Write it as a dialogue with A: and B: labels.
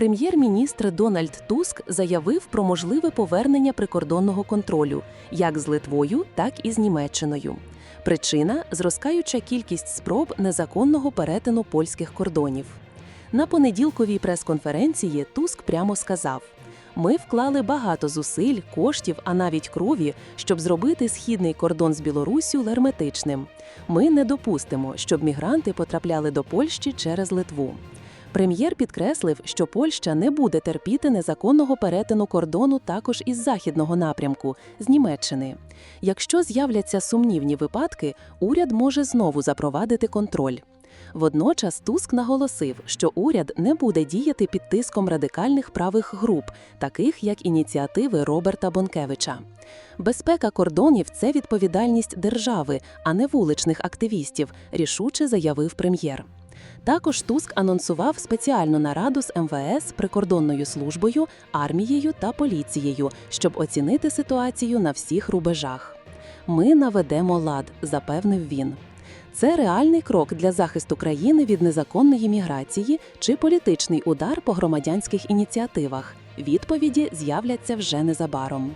A: Прем'єр-міністр Дональд Туск заявив про можливе повернення прикордонного контролю як з Литвою, так і з Німеччиною. Причина зростаюча кількість спроб незаконного перетину польських кордонів. На понеділковій прес-конференції Туск прямо сказав: Ми вклали багато зусиль, коштів, а навіть крові, щоб зробити східний кордон з Білоруссю лерметичним. Ми не допустимо, щоб мігранти потрапляли до Польщі через Литву. Прем'єр підкреслив, що Польща не буде терпіти незаконного перетину кордону також із західного напрямку з Німеччини. Якщо з'являться сумнівні випадки, уряд може знову запровадити контроль. Водночас Туск наголосив, що уряд не буде діяти під тиском радикальних правих груп, таких як ініціативи Роберта Бонкевича. Безпека кордонів це відповідальність держави, а не вуличних активістів, рішуче заявив прем'єр. Також Туск анонсував спеціальну нараду з МВС, прикордонною службою, армією та поліцією, щоб оцінити ситуацію на всіх рубежах. Ми наведемо лад, запевнив він. Це реальний крок для захисту країни від незаконної міграції чи політичний удар по громадянських ініціативах. Відповіді з'являться вже незабаром.